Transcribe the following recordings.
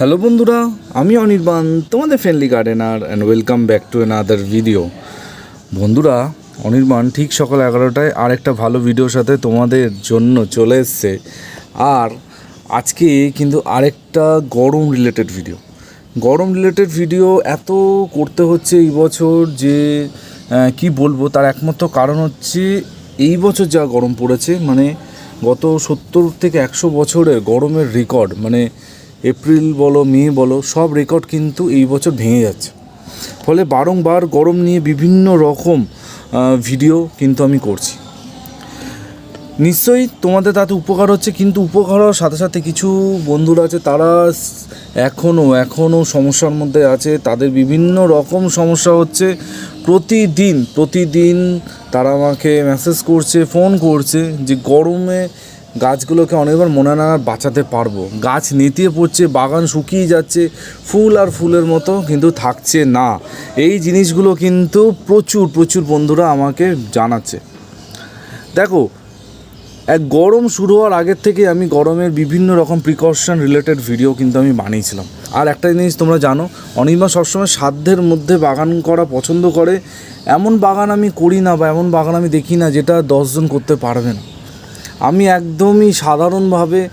Hello বন্ধুরা, আমি অনির্বাণ, তোমাদের friendly gardener and welcome back to another video বন্ধুরা, অনির্বাণ, ঠিক সকাল এগারোটায় আর একটা ভালো ভিডিওর সাথে তোমাদের জন্য চলে এসছে। আর আজকে কিন্তু আরেকটা গরম রিলেটেড ভিডিও গরম রিলেটেড ভিডিও এত করতে হচ্ছে এই বছর যে কি বলব, তার একমাত্র কারণ হচ্ছে এই বছর যা গরম পড়েছে মানে গত সত্তর থেকে একশো বছরের গরমের রেকর্ড মানে এপ্রিল বলো, মে বলো, সব রেকর্ড কিন্তু এই বছর ভেঙে যাচ্ছে। ফলে বারংবার গরম নিয়ে বিভিন্ন রকম ভিডিও কিন্তু আমি করছি। নিশ্চয়ই তোমাদের তাতে উপকার হচ্ছে, কিন্তু উপকার হওয়ার সাথে সাথে কিছু বন্ধুরা আছে, তারা এখনও এখনও সমস্যার মধ্যে আছে। তাদের বিভিন্ন রকম সমস্যা হচ্ছে। প্রতিদিন প্রতিদিন তারা আমাকে মেসেজ করছে ফোন করছে যে গরমে গাছগুলোকে অনেকবার মনে না বাঁচাতে পারব। গাছ নেতিয়ে পড়ছে, বাগান শুকিয়ে যাচ্ছে, ফুল আর ফুলের মতো কিন্তু থাকছে না। এই জিনিসগুলো কিন্তু প্রচুর প্রচুর বন্ধুরা আমাকে জানাচ্ছে। দেখো, এক গরম শুরু হওয়ার আগের থেকে আমি গরমের বিভিন্ন রকম প্রিকশন রিলেটেড ভিডিও কিন্তু আমি বানিয়েছিলাম। আর একটা জিনিস তোমরা জানো, অনিমা সবসময় সাধ্যের মধ্যে বাগান করা পছন্দ করে। এমন বাগান আমি করি না বা এমন বাগান আমি দেখি না যেটা দশজন করতে পারবে না। আমি একদমই সাধারণভাবে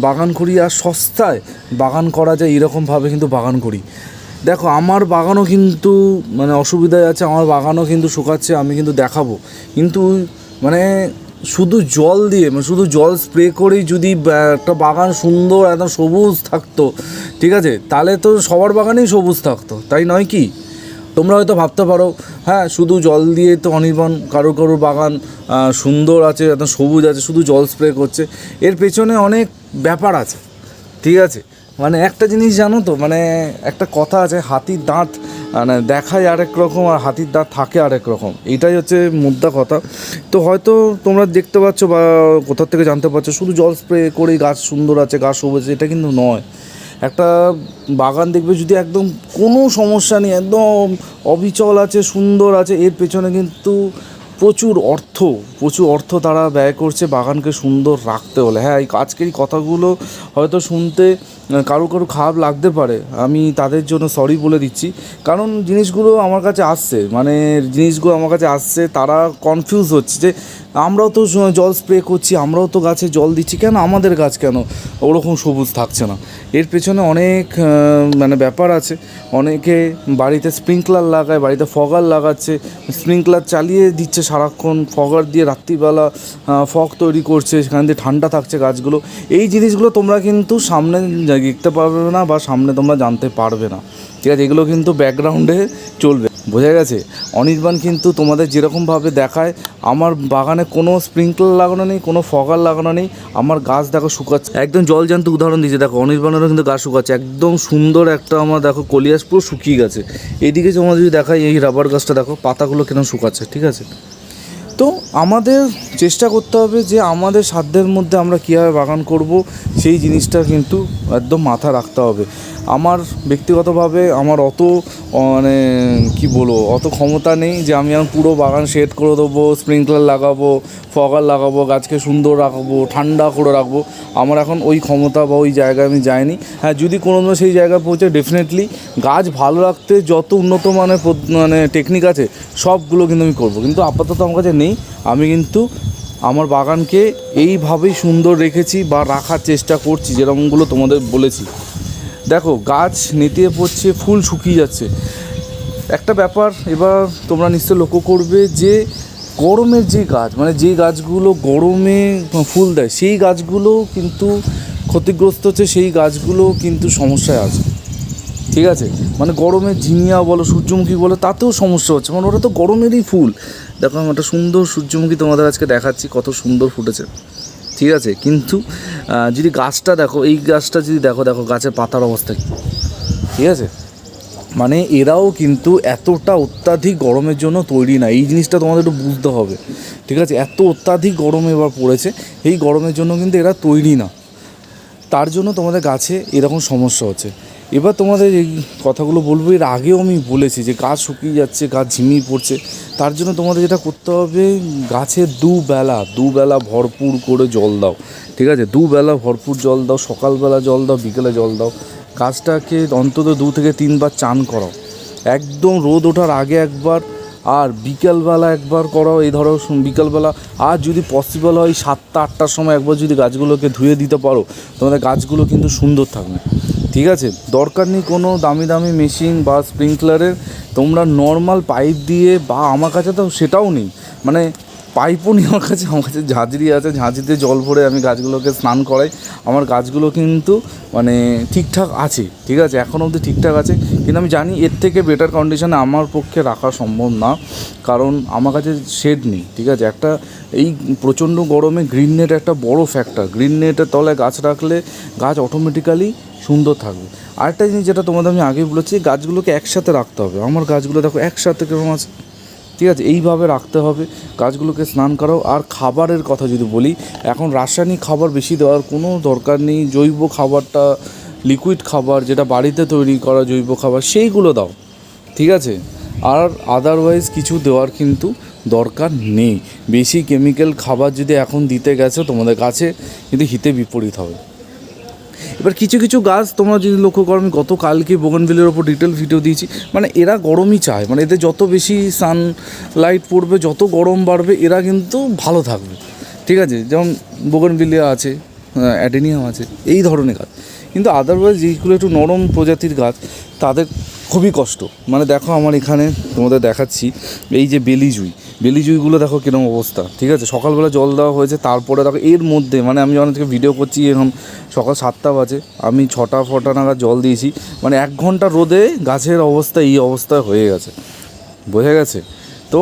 বাগান করি আর সস্তায় বাগান করা যায় এরকমভাবে কিন্তু বাগান করি। দেখো, আমার বাগানও কিন্তু মানে অসুবিধায় আছে, আমার বাগানও কিন্তু শুকাচ্ছে, আমি কিন্তু দেখাবো। কিন্তু মানে শুধু জল দিয়ে মানে শুধু জল স্প্রে করেই যদি একটা বাগান সুন্দর, একদম সবুজ থাকতো, ঠিক আছে? তাহলে তো সবার বাগানেই সবুজ থাকতো, তাই নয় কি? তোমরা হয়তো ভাবতে পারো হ্যাঁ শুধু জল দিয়ে তো অনির্বাণ, কারও কারও বাগান সুন্দর আছে একদম সবুজ আছে, শুধু জল স্প্রে করছে। এর পেছনে অনেক ব্যাপার আছে, ঠিক আছে? মানে একটা জিনিস জানো তো মানে একটা কথা আছে, হাতির দাঁত মানে দেখায় আরেক রকম আর হাতির দাঁত থাকে আরেক রকম। এটাই হচ্ছে মুদ্রা কথা। তো হয়তো তোমরা দেখতে পাচ্ছ বা কোথা থেকে জানতে পারছ, শুধু জল স্প্রে করেই গাছ সুন্দর আছে, গাছ সবুজ এটা কিন্তু নয়। একটা বাগান দেখবে যদি একদম কোনো সমস্যা নেই, একদম অবিচল আছে, সুন্দর আছে, এর পেছনে কিন্তু প্রচুর অর্থ প্রচুর অর্থ তারা ব্যয় করছে বাগানকে সুন্দর রাখতে হলে। হ্যাঁ এই আজকের কথাগুলো হয়তো শুনতে কারও কারও খারাপ লাগতে পারে। আমি তাদের জন্য সরি বলে দিচ্ছি। কারণ জিনিসগুলো আমার কাছে আসছে। মানে জিনিসগুলো আমার কাছে আসছে, তারা কনফিউজ হচ্ছে যে আমরাও তো জল স্প্রে করছি, আমরাও তো গাছে জল দিচ্ছি। কেন? আমাদের গাছ কেন? ওরকম সবুজ থাকছে না। এর পেছনে অনেক মানে ব্যাপার আছে। অনেকে বাড়িতে স্প্রিংকলার লাগায়, বাড়িতে ফগার লাগাচ্ছে স্প্রিংকলার চালিয়ে দিচ্ছে সারাক্ষণ ফগার দিয়ে রাত্রিবেলা ফগ তৈরি করছে, সেখান দিয়ে ঠান্ডা থাকছে গাছগুলো। এই জিনিসগুলো তোমরা কিন্তু সামনে দেখতে পারবে না বা সামনে তোমরা জানতে পারবে না। ঠিক আছে, এগুলো কিন্তু ব্যাকগ্রাউন্ডে চলবে। বোঝা গেছে? অনির্বাণ কিন্তু তোমাদের যেরকমভাবে দেখায়, আমার বাগানে কোনো স্প্রিংকলার লাগানো নেই, কোনো ফগার লাগানো নেই, আমার গাছ দেখো শুকাচ্ছে। একদম জল জ্যান্ত উদাহরণ দিয়েছে। দেখো, অনির্বাণেরও কিন্তু গাছ শুকাচ্ছে। একদম সুন্দর একটা আমার দেখো কলিয়াস পুরো শুকিয়ে গেছে। এদিকে তোমার যদি দেখাই, এই রাবার গাছটা দেখো, পাতাগুলো কেন শুকাচ্ছে, ঠিক আছে? তো আমাদের চেষ্টা করতে হবে যে আমাদের সাধ্যের মধ্যে আমরা কীভাবে বাগান করব, সেই জিনিসটা কিন্তু একদম মাথা রাখতে হবে। আমার ব্যক্তিগতভাবে আমার অত মানে কি বলব, অত ক্ষমতা নেই যে আমি আমার পুরো বাগান শেড করে দেবো, স্প্রিংকলার লাগাবো, ফগার লাগাবো, গাছকে সুন্দর রাখব, ঠান্ডা করে রাখব। আমার এখন ওই ক্ষমতা বা ওই জায়গায় আমি যাইনি। হ্যাঁ যদি কোনো সেই জায়গায় পৌঁছে ডেফিনেটলি গাছ ভালো রাখতে যত উন্নত মানের মানে টেকনিক আছে, সবগুলো কিন্তু আমি করব। কিন্তু আপাতত আমার কাছে নেই। আমি কিন্তু আমার বাগানকে এইভাবেই সুন্দর রেখেছি বা রাখার চেষ্টা করছি, যেরকমগুলো তোমাদের বলেছি। দেখো, গাছ নেতিয়ে পড়ছে, ফুল শুকিয়ে যাচ্ছে। একটা ব্যাপার এবার তোমরা নিশ্চয় লক্ষ্য করবে যে, গরমের যে গাছ মানে যে গাছগুলো গরমে ফুল দেয়, সেই গাছগুলো কিন্তু ক্ষতিগ্রস্ত হচ্ছে, সেই গাছগুলো কিন্তু সমস্যায় আছে। ঠিক আছে? মানে গরমে জিনিয়া বলো, সূর্যমুখী বলো, তাতেও সমস্যা হচ্ছে। মানে ওটা তো গরমেরই ফুল। দেখো, আমি একটা সুন্দর সূর্যমুখী তোমাদের আজকে দেখাচ্ছি, কত সুন্দর ফুটেছে। ঠিক আছে? কিন্তু যদি গাছটা দেখো, এই গাছটা যদি দেখো দেখো গাছের পাতার অবস্থা কী। ঠিক আছে? মানে এরাও কিন্তু এতটা অত্যাধিক গরমের জন্য তৈরি না। এই জিনিসটা তোমাদের একটু বুঝতে হবে। ঠিক আছে? এত অত্যাধিক গরম এবার পড়েছে, এই গরমের জন্য কিন্তু এরা তৈরি না। তার জন্য তোমাদের গাছে এরকম সমস্যা হচ্ছে। এবার তোমাদের এই কথাগুলো বলব, এর আগেও আমি বলেছি যে গাছ শুকিয়ে যাচ্ছে গাছ ঝিমিয়ে পড়ছে। তার জন্য তোমাদের যেটা করতে হবে, গাছে দুবেলা দুবেলা ভরপুর করে জল দাও, ঠিক আছে? দুবেলা ভরপুর জল দাও, সকালবেলা জল দাও, বিকেলে জল দাও। গাছটাকে অন্তত দু থেকে তিনবার চান করাও। একদম রোদ ওঠার আগে একবার, আর বিকেলবেলা একবার করাও, এই ধরো বিকেলবেলা। আর যদি পসিবল হয়, সাতটা, আটটার সময় একবার যদি গাছগুলোকে ধুয়ে দিতে পারো, তোমাদের গাছগুলো কিন্তু সুন্দর থাকবে। ঠিক আছে? দরকার নেই কোনো দামি দামি মেশিন বা স্প্রিংকলারের তোমরা নর্মাল পাইপ দিয়ে বা আমার কাছে তো সেটাও নেই। মানে পাইপও নেই আমার কাছে আমার কাছে ঝাঁঝরি আছে। ঝাঁঝরিতে জল ভরে আমি গাছগুলোকে স্নান করাই। আমার গাছগুলো কিন্তু মানে ঠিকঠাক আছে, ঠিক আছে? এখন অবধি ঠিকঠাক আছে। কিন্তু আমি জানি এর থেকে বেটার কন্ডিশনে আমার পক্ষে রাখা সম্ভব না। কারণ আমার কাছে শেড নেই, ঠিক আছে? একটা এই প্রচণ্ড গরমে গ্রিন নেট একটা বড় ফ্যাক্টর গ্রিন নেটের তলায় গাছ রাখলে গাছ অটোমেটিক্যালি সুন্দর থাকবে। আরেকটা জিনিস যেটা তোমাদের আমি আগেই বলেছি, গাছগুলোকে একসাথে রাখতে হবে। আমার গাছগুলো দেখো একসাথে কেমন আছে? ঠিক আছে, এইভাবে রাখতে হবে, গাছগুলোকে স্নান করাও। আর খাবারের কথা যদি বলি, এখন রাসায়নিক খাবার বেশি দেওয়ার কোনো দরকার নেই। জৈব খাবারটা লিকুইড খাবার যেটা বাড়িতে তৈরি করা জৈব খাবার, সেইগুলো দাও, ঠিক আছে? আর আদারওয়াইজ কিছু দেওয়ার কিন্তু দরকার নেই। বেশি কেমিক্যাল খাবার যদি এখন দিতে গেছো তোমাদের কাছে, কিন্তু হিতে বিপরীত হবে। এবার কিছু কিছু গাছ তোমরা যদি লক্ষ্য করো, আমি গতকালকে বোগনভিলের ওপর ডিটেল ভিডিও দিয়েছি। মানে এরা গরমই চায় মানে এদের যত বেশি সানলাইট পড়বে, যত গরম বাড়বে, এরা কিন্তু ভালো থাকবে। ঠিক আছে? যেমন বোগনভিলিয়া আছে অ্যাডেনিয়াম আছে, এই ধরনের গাছ। কিন্তু আদারওয়াইজ যেগুলো একটু নরম প্রজাতির গাছ, তাদের খুবই কষ্ট। মানে দেখো, আমার এখানে তোমাদের দেখাচ্ছি, এই যে বেলি জুই বেলি জুইগুলো দেখো কীরকম অবস্থা। ঠিক আছে? সকালবেলা জল দেওয়া হয়েছে, তারপরে দেখো এর মধ্যে মানে আমি যখন ভিডিও করছি এরকম সকাল সাতটা বাজে, আমি ছটা ফটা নাগাদ জল দিয়েছি। মানে এক ঘণ্টা রোদে গাছের অবস্থা এই অবস্থা হয়ে গেছে। বোঝা গেছে? তো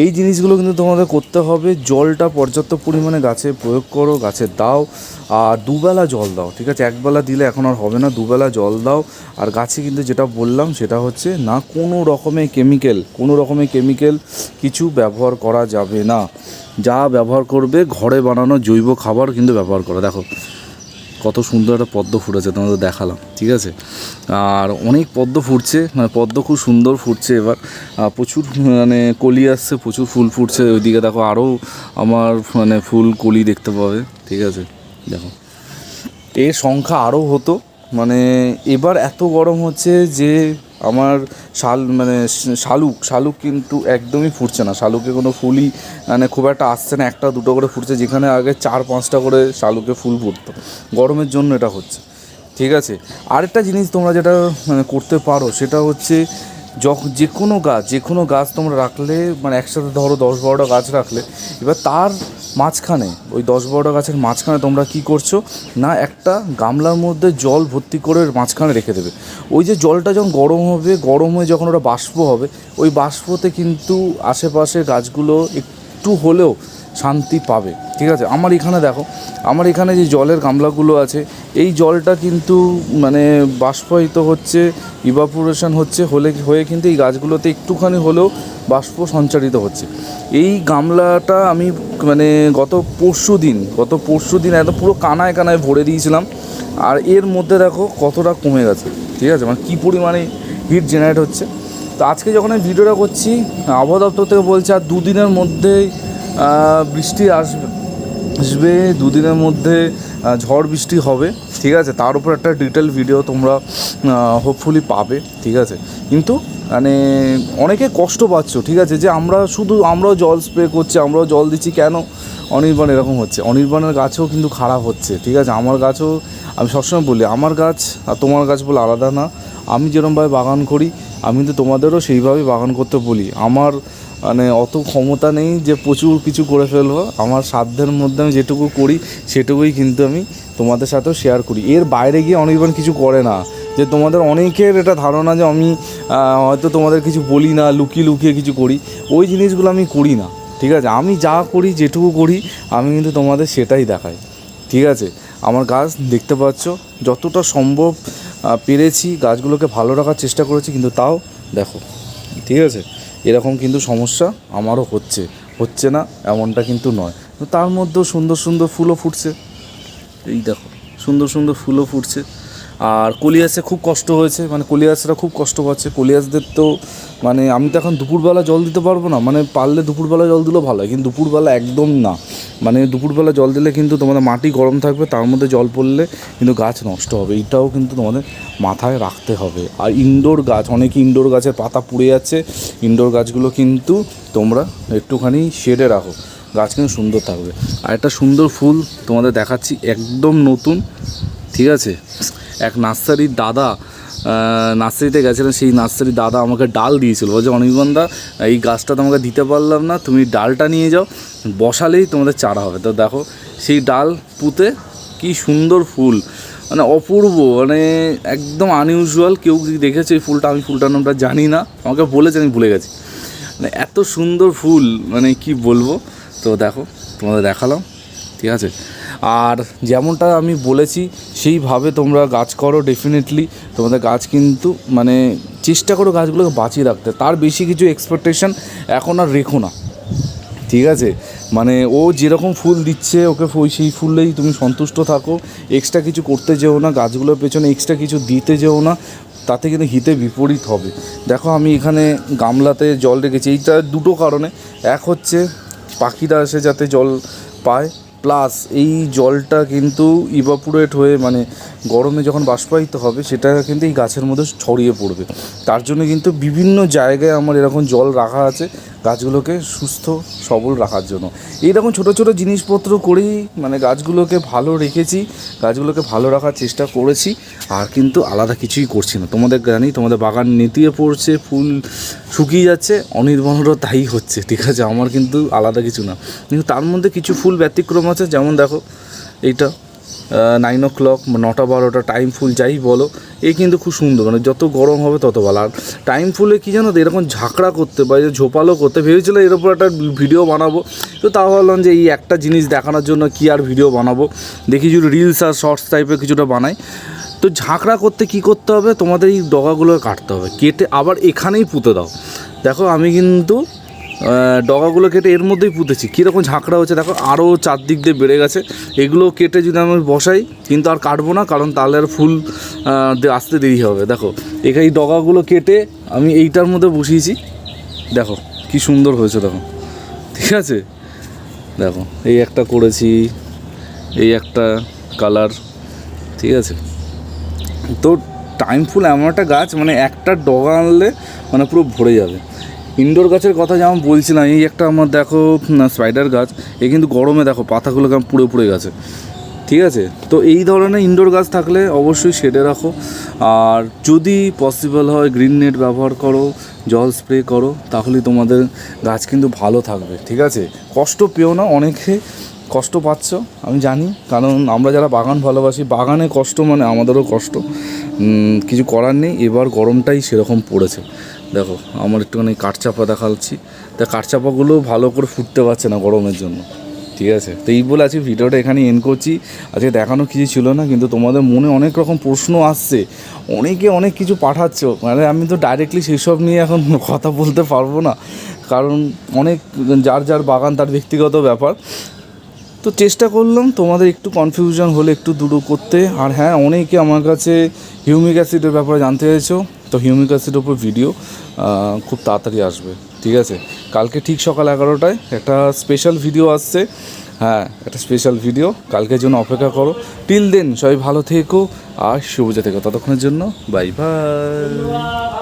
এই জিনিসগুলো কিন্তু তোমাদের করতে হবে। জলটা পর্যাপ্ত পরিমাণে গাছে প্রয়োগ করো, গাছে দাও, আর দুবেলা জল দাও, ঠিক আছে? একবেলা দিলে এখন আর হবে না, দুবেলা জল দাও। আর গাছে কিন্তু যেটা বললাম, সেটা হচ্ছে না, কোনো রকমের কেমিক্যাল কোনো রকমের কেমিক্যাল কিছু ব্যবহার করা যাবে না। যা ব্যবহার করবে, ঘরে বানানো জৈব খাবার কিন্তু ব্যবহার করো। দেখো কত সুন্দর একটা পদ্ম ফুটেছে, তোমাদের দেখালাম, ঠিক আছে? আর অনেক পদ্ম ফুটছে মানে পদ্ম খুব সুন্দর ফুটছে এবার। প্রচুর মানে কলি আসছে, প্রচুর ফুল ফুটছে, ওইদিকে দেখো আরও আমার মানে ফুল কলি দেখতে পাবে, ঠিক আছে? দেখো। এর সংখ্যা আরও হতো মানে এবার এত গরম হচ্ছে যে আমার শাল মানে শালুক শালুক কিন্তু একদমই ফুটছে না। শালুকে কোনো ফুলই মানে খুব একটা আসছে না, একটা দুটো করে ফুটছে, যেখানে আগে চার পাঁচটা করে শালুকে ফুল ফুটতো। গরমের জন্য এটা হচ্ছে। ঠিক আছে? আরেকটা জিনিস তোমরা যেটা মানে করতে পারো, সেটা হচ্ছে যখন যে কোনো গাছ যে কোনো গাছ তোমরা রাখলে মানে একসাথে ধরো দশ বারোটা গাছ রাখলে, এবার তার মাঝখানে, ওই দশ বারোটা গাছের মাঝখানে তোমরা কি করছ? না, একটা গামলার মধ্যে জল ভর্তি করে মাঝখানে রেখে দেবে। ওই যে জলটা যখন গরম হবে, গরম হয়ে যখন ওটা বাষ্প হবে, ওই বাষ্পতে কিন্তু আশেপাশে গাছগুলো একটু হলেও শান্তি পাবে। ঠিক আছে? আমার এখানে দেখো, আমার এখানে যে জলের গামলাগুলো আছে, এই জলটা কিন্তু মানে বাষ্পায়িত হচ্ছে ইভাপোরেশন হচ্ছে, হলে, হয়ে কিন্তু এই গাছগুলোতে একটুখানি হলেও বাষ্প সঞ্চারিত হচ্ছে। এই গামলাটা আমি মানে গত পরশু দিন, গত পরশু দিন একদম পুরো কানায় কানায় ভরে দিয়েছিলাম। আর এর মধ্যে দেখো কতটা কমে গেছে, ঠিক আছে? মানে কী পরিমাণে হিট জেনারেট হচ্ছে। তো আজকে যখন আমি ভিডিওটা করছি, আবহাওয়া দপ্তর থেকে বলছে আর দুদিনের মধ্যেই বৃষ্টি আসবে আসবে, দুদিনের মধ্যে ঝড় বৃষ্টি হবে, ঠিক আছে? তার উপর একটা ডিটেল ভিডিও তোমরা হোপফুলি পাবে, ঠিক আছে? কিন্তু মানে অনেকে কষ্ট পাচ্ছ, ঠিক আছে? যে আমরা শুধু, আমরাও জল স্প্রে করছি, আমরাও জল দিচ্ছি, কেন? অনির্বাণ এরকম হচ্ছে। অনির্বাণের গাছও কিন্তু খারাপ হচ্ছে, ঠিক আছে? আমার গাছও, আমি সবসময় বলি, আমার গাছ আর তোমার গাছ বলে আলাদা না। আমি যেরকমভাবে বাগান করি, আমি কিন্তু তোমাদেরও সেইভাবেই বাগান করতে বলি। আমার মানে অত ক্ষমতা নেই যে প্রচুর কিছু করে ফেলব। আমার সাধ্যের মধ্যে আমি যেটুকু করি, সেটুকুই কিন্তু আমি তোমাদের সাথেও শেয়ার করি। এর বাইরে গিয়ে অনির্বাণ কিছু করে না। যে তোমাদের অনেকের এটা ধারণা যে আমি হয়তো তোমাদের কিছু বলি না, লুকিয়ে লুকিয়ে কিছু করি, ওই জিনিসগুলো আমি করি না, ঠিক আছে? আমি যা করি, যেটুকু করি, আমি কিন্তু তোমাদের সেটাই দেখাই, ঠিক আছে? আমার গাছ দেখতে পাচ্ছ, যতটা সম্ভব পেরেছি, গাছগুলোকে ভালো রাখার চেষ্টা করেছি, কিন্তু তাও দেখো, ঠিক আছে? এরকম কিন্তু সমস্যা আমারও হচ্ছে হচ্ছে না, এমনটা কিন্তু নয়। তার মধ্যেও সুন্দর সুন্দর ফুলও ফুটছে, এই দেখো, সুন্দর সুন্দর ফুলও ফুটছে। আর কলিয়াসে খুব কষ্ট হয়েছে মানে কলিয়াসরা খুব কষ্ট পাচ্ছে। কলিয়াসদের তো মানে আমি তো এখন দুপুরবেলা জল দিতে পারব না মানে পারলে দুপুরবেলা জল দিলেও ভালো হয়, কিন্তু দুপুরবেলা একদম না। মানে দুপুরবেলা জল দিলে কিন্তু তোমাদের মাটি গরম থাকবে, তার মধ্যে জল পড়লে কিন্তু গাছ নষ্ট হবে। এটাও কিন্তু তোমাদের মাথায় রাখতে হবে। আর ইনডোর গাছ, অনেক ইনডোর গাছের পাতা পুড়ে যাচ্ছে। ইনডোর গাছগুলো কিন্তু তোমরা একটুখানি শেডে রাখো। গাছ কিন্তু সুন্দর থাকবে। আর একটা সুন্দর ফুল তোমাদের দেখাচ্ছি, একদম নতুন, ঠিক আছে? এক নার্সারির দাদা নার্সারিতে গেছিলাম সেই নার্সারির দাদা আমাকে ডাল দিয়েছিল। বলছে অনির্বন্ধা এই গাছটা তোমাকে দিতে পারলাম না, তুমি ডালটা নিয়ে যাও, বসালেই তোমাদের চারা হবে। তো দেখো, সেই ডাল পুঁতে কি সুন্দর ফুল মানে অপূর্ব মানে একদম আনইউজুয়াল কেউ দেখেছে এই ফুলটা, আমি ফুলটার নামটা জানি না, আমাকে বলেছে, আমি ভুলে গেছি। মানে এত সুন্দর ফুল মানে কি বলব? তো দেখো, তোমাদের দেখালাম, ঠিক আছে? আর যেমনটা আমি বলেছি, সেইভাবে তোমরা গাছ করো ডেফিনেটলি তোমাদের গাছ কিন্তু মানে চেষ্টা করো গাছগুলোকে বাঁচিয়ে রাখতে। তার বেশি কিছু এক্সপেকটেশন এখন আর রেখো না। ঠিক আছে? মানে ও যেরকম ফুল দিচ্ছে, ওকে ওই সেই ফুললেই তুমি সন্তুষ্ট থাকো। এক্সট্রা কিছু করতে যেও না, গাছগুলোর পেছনে এক্সট্রা কিছু দিতে যেও না, তাতে কিন্তু হিতে বিপরীত হবে। দেখো, আমি এখানে গামলাতে জল রেখেছি। এইটা দুটো কারণে। এক হচ্ছে পাখিরা এসে যাতে জল পায় প্লাস এই জলটা কিন্তু ইভাপুরেট হয়ে মানে গরমে যখন বাষ্পায়িত হবে, সেটা কিন্তু এই গাছের মধ্যে ছড়িয়ে পড়বে। তার জন্য কিন্তু বিভিন্ন জায়গায় আমার এরকম জল রাখা আছে। গাছগুলোকে সুস্থ, সবল রাখার জন্য। এইরকম ছোটো ছোটো জিনিসপত্র করেই মানে গাছগুলোকে ভালো রেখেছি, গাছগুলোকে ভালো রাখার চেষ্টা করেছি, আর কিন্তু আলাদা কিছুই করছি না। তোমাদের জানি, তোমাদের বাগান নেতিয়ে পড়ছে, ফুল শুকিয়ে যাচ্ছে অনির্বণরও তাই হচ্ছে, ঠিক আছে? আমার কিন্তু আলাদা কিছু না। কিন্তু তার মধ্যে কিছু ফুল ব্যতিক্রম আছে, যেমন দেখো, এইটা। নাইন ও ক্লক নটা বারোটা টাইম ফুল যাই বলো এই কিন্তু খুব সুন্দর মানে যত গরম হবে তত ভালো। আর টাইম ফুলে কী জানো তো, এরকম ঝাঁকড়া করতে এই ঝোপালো করতে ভেবেছিলাম এর উপর একটা ভিডিও বানাবো? তো তাও ভাবলাম যে এই একটা জিনিস দেখানোর জন্য কি আর ভিডিও বানাবো? দেখি যদি রিলস আর শর্টস টাইপের কিছুটা বানাই। তো ঝাঁকড়া করতে কি করতে হবে? তোমাদের এই ডগাগুলো কাটতে হবে, কেটে আবার এখানেই পুঁতে দাও। দেখো আমি কিন্তু ডগাগুলো কেটে এর মধ্যেই পুঁতেছি। কীরকম ঝাঁকড়া হচ্ছে দেখো আরও চারদিক দিয়ে বেড়ে গেছে। এগুলো কেটে যদি আমি বসাই, কিন্তু আর কাটবো না, কারণ তাহলে আর ফুল আসতে দেরি হবে। দেখো, এখানে এই ডগাগুলো কেটে আমি এইটার মধ্যে বসিয়েছি। দেখো, কি সুন্দর হয়েছে, দেখো। ঠিক আছে? দেখো, এই একটা করেছি, এই একটা কালার। ঠিক আছে? তো টাইম ফুল এমন একটা গাছ মানে একটা ডগা আনলে মানে পুরো ভরে যাবে। ইনডোর গাছের কথা যেমন বলছিলাম, এই একটা আমার দেখো স্পাইডার গাছ এ কিন্তু গরমে দেখো, পাতাগুলো কেমন পুড়ে পুড়ে গেছে। ঠিক আছে? তো এই ধরনের ইনডোর গাছ থাকলে অবশ্যই শেডে রাখো। আর যদি পসিবল হয় গ্রিন নেট ব্যবহার করো, জল স্প্রে করো, তাহলে তোমাদের গাছ কিন্তু ভালো থাকবে। ঠিক আছে? কষ্ট পেও না অনেকে। কষ্ট পাচ্ছ, আমি জানি। কারণ আমরা যারা বাগান ভালোবাসি, বাগানে কষ্ট মানে আমাদেরও কষ্ট। কিছু করার নেই, এবার গরমটাই সেরকম পড়েছে। দেখো, আমার একটুখানি কাঠচাপা দেখাচ্ছি। তা কাঠচাপাগুলো ভালো করে ফুটতে পারছে না গরমের জন্য। ঠিক আছে? তো এই বলে আজকে ভিডিওটা এখানে এন্ড করছি। আজকে দেখানো কিছু ছিল না, কিন্তু তোমাদের মনে অনেক রকম প্রশ্ন আসছে। অনেকে অনেক কিছু পাঠাচ্ছ। মানে আমি তো ডাইরেক্টলি সেসব নিয়ে এখন কথা বলতে পারব না। কারণ অনেক, যার যার বাগান তার ব্যক্তিগত ব্যাপার। তো চেষ্টা করলাম তোমাদের একটু কনফিউশন হলে একটু দূর করতে। আর হ্যাঁ অনেকে আমার কাছে হিউমিক অ্যাসিডের ব্যাপারে জানতে চাইছো? তো হিউমিক অ্যাসিডের উপর ভিডিও খুব তাড়াতাড়ি আসবে, ঠিক আছে? কালকে ঠিক সকাল এগারোটায় একটা স্পেশাল ভিডিও আসছে। হ্যাঁ একটা স্পেশাল ভিডিও কালকের জন্য অপেক্ষা করো। টিল দেন সবাই ভালো থেকো আর শুভজা থেকো। ততক্ষণের জন্য বাই বাই